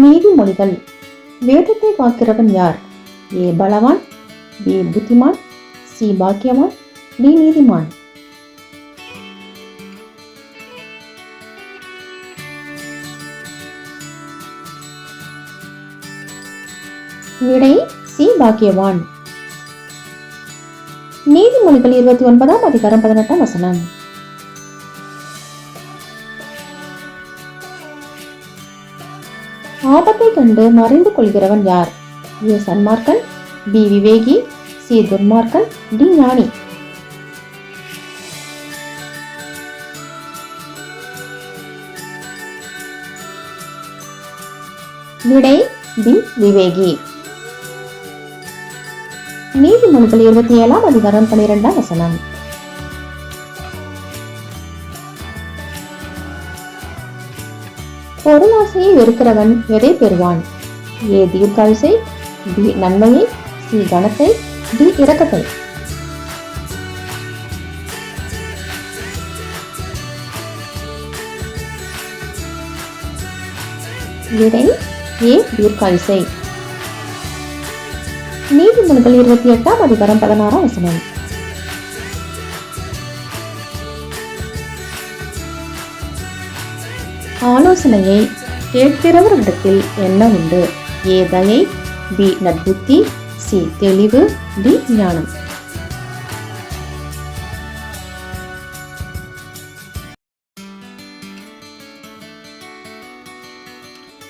நீதிமொழிகள். வேதத்தை காக்கிறவன் யார்? ஏ பலவான் பி புத்திமான் சி பாக்கியவான் டி நீதிமான். விடை சி பாக்கியவான். நீதிமொழிகள் இருபத்தி ஒன்பதாம் அதிகாரம் பதினெட்டாம் வசனம். ஆபத்தை கண்டு மறைந்து கொள்கிறவன் யார்? ஏ. சன்மார்க்கன் பி. விவேகி சி. துர்மார்க்கன் டி. ஞானி. விடை பி விவேகி. நீதிமன்றத்தில் இருபத்தி ஏழாம் அதிகாரம் பனிரெண்டாம் வசனம். பொருளாசையை வெறுக்கிறவன் எதை பெறுவான்? ஏ தீர்க்காயுசை பி நன்மையை சி கணத்தை டி இரக்கத்தை. விடை ஏ தீர்க்காயுசை. நீதிமன்றங்கள் இருபத்தி எட்டாம் அதிகாரம் பதினாறாம் வசனம். ஆலோசனையை கேட்கிறவர்களிடத்தில் என்ன உண்டு? ஏ தயை பி நட்புத்தி சி தெளிவு டி ஞானம்.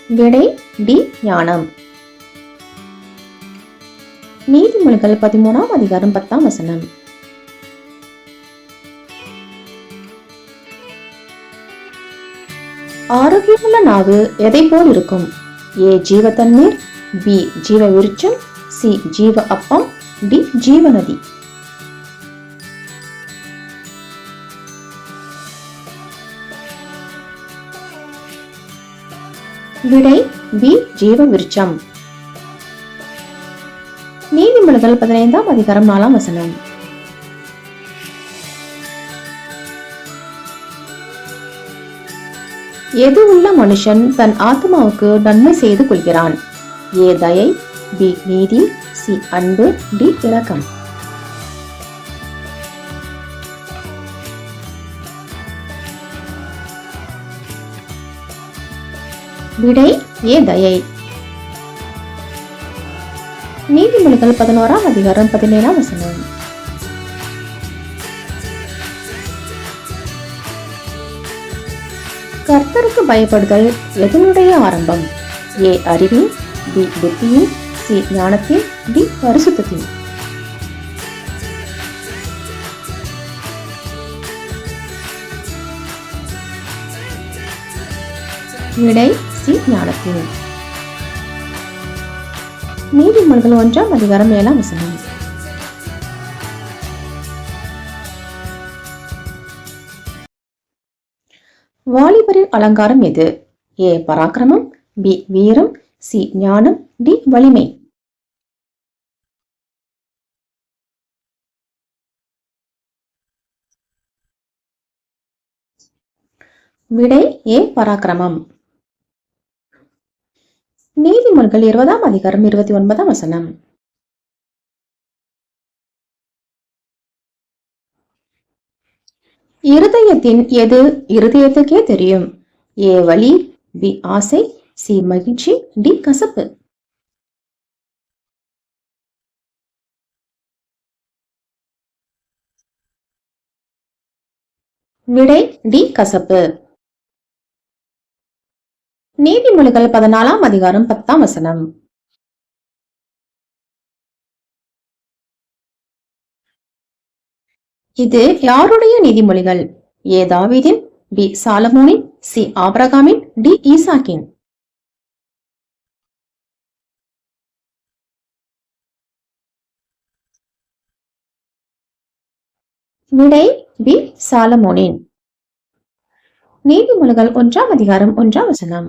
விடை டி ஞானம். நீதிமொழிகள் பதிமூணாம் அதிகாரம் பத்தாம் வசனம். ஆரோக்கியமுள்ள நாவு எதை போல் இருக்கும்? ஏ ஜீவ தண்ணீர் பி ஜீவ விருச்சம் சி ஜீவ அப்பம் டி ஜீவநதி. விடை பி ஜீவ விருச்சம் நீதிமன்றத்தில் பதினைந்தாம் அதிகாரம் நாலாம் வசனம். எது உள்ள மனுஷன் தன் ஆத்மாவுக்கு நன்மை செய்து கொள்கிறான். ஏ தயை பி நீதி சி அன்பு டி இரக்கம். விடை ஏ தயை. நீதிமொழிகள் பதினோராம் அதிகாரம் பதினேழாம் வசனம். கர்த்தருக்கு பயப்படுதல் எதனுடைய ஆரம்பம்? ஏ அறிவின் பி புத்தியின் சி ஞானத்தின் டி பரிசுத்தின் விடை சி ஞானத்தின். நீதிமன்றங்கள் ஒன்றாம் அதிகாரம் ஏழாம் வசனம். வாலிபரின் அலங்காரம் எது? ஏ பராக்கிரமம் பி வீரம் சி ஞானம் டி வலிமை. விடை ஏ பராக்கிரமம். நீதிமொழிகள் இருபதாம் அதிகாரம் இருபத்தி ஒன்பதாம் வசனம். இருதயத்தின் எது இருதயத்துக்கே தெரியும்? ஏ வலி பி ஆசை சி மகிழ்ச்சி டி கசப்பு. விடை டி கசப்பு. நீதிமொழிகள் பதினாலாம் அதிகாரம் பத்தாம் வசனம். இது யாருடைய நீதிமொழிகள்? ஏ தாவீதின் பி சாலமோனின் சி ஆபிரகாமின் டி ஈசாக்கின். விடை பி சாலமோனின். நீதிமொழிகள் ஒன்றாம் அதிகாரம் ஒன்றாம் வசனம்.